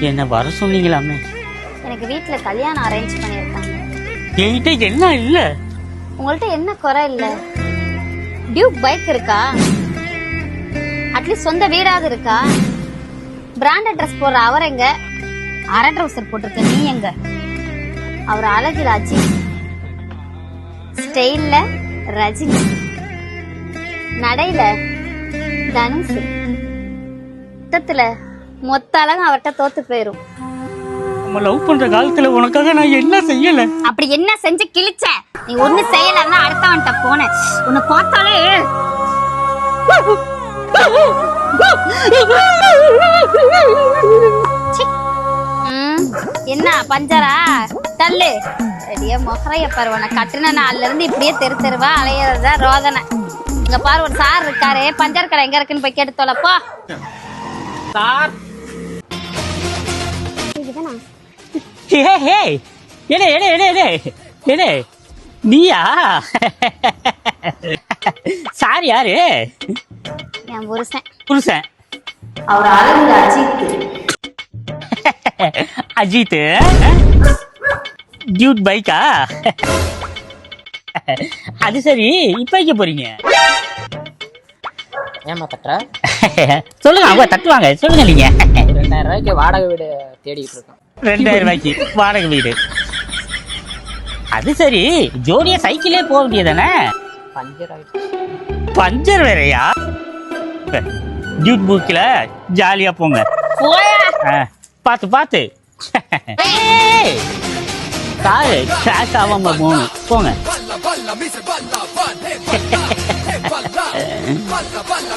என்ன வர சொன்னீங்களாமே? எனக்கு வீட்ல கல்யாணம் அரேஞ்ச் பண்ணியிருக்காங்க. என்கிட்ட என்ன இல்ல? உங்கள்ட்ட என்ன குறை இல்ல? டியூக் பைக் இருக்கா? அட்லீஸ்ட் சொந்த வீடாவது இருக்கா? பிராண்டட் ட்ரெஸ் போடுற அவர் எங்க? அரை ட்ரௌசர் போட்டிருக்க நீ எங்க? அவர் அழகில் அஜித் ஸ்டைல்ல ரஜினி. நடையில தனுஷ். மொத்தத்துல மொத்த அழகும் அவர்கிட்ட தோத்து போயிரும். நம்ம லவ் பண்ற காலத்துல உனக்காக நான் என்ன செய்யல? அப்படி என்ன செஞ்சு கிழிச்ச? நீ ஒண்ணு செய்யலன்னா அடுத்தவன்ட்ட போன. உன்னை பார்த்தாலே சி. ம், என்ன பஞ்சரா? தள்ளு. ரெடியா மொஹரைய பாரு உன்னை கட்டுன நாள்ல இருந்து இப்படியே தெரு தெருவா அலையறதா ரோதனை. இங்க பாரு ஒரு சார் இருக்காரு. பஞ்சர் கடை எங்க இருக்குன்னு போய் கேட்டு தொலைப்போ. சார் ஹே ஹே எடே எடே எடே எடே எடே நீயா சார் யாரு? என் புருஷன். புருஷன். அவர் அழகு அஜித் அஜித் டியூட் பைக்கா அது சரி இப்ப வைக்க போறீங்க? ஏமா தட்டுற? சொல்லுங்க அவங்க தட்டுவாங்க. சொல்லுங்க நீங்க. ரெண்டாயிரம் ரூபாய்க்கு வாடகை வீடு தேடிட்டு இருக்கோம். ரெண்டாயிரம் ரூபாய்க்கு வாடகை வீடு. அது சரி ஜோடியா சைக்கிளே போக வேண்டியதானே பஞ்சர் வேறயா? டியூட் புக்கில் ஜாலியா போங்க. பார்த்து பார்த்து. காரு கிராஷ் ஆகாம போகணும். போங்க. balla,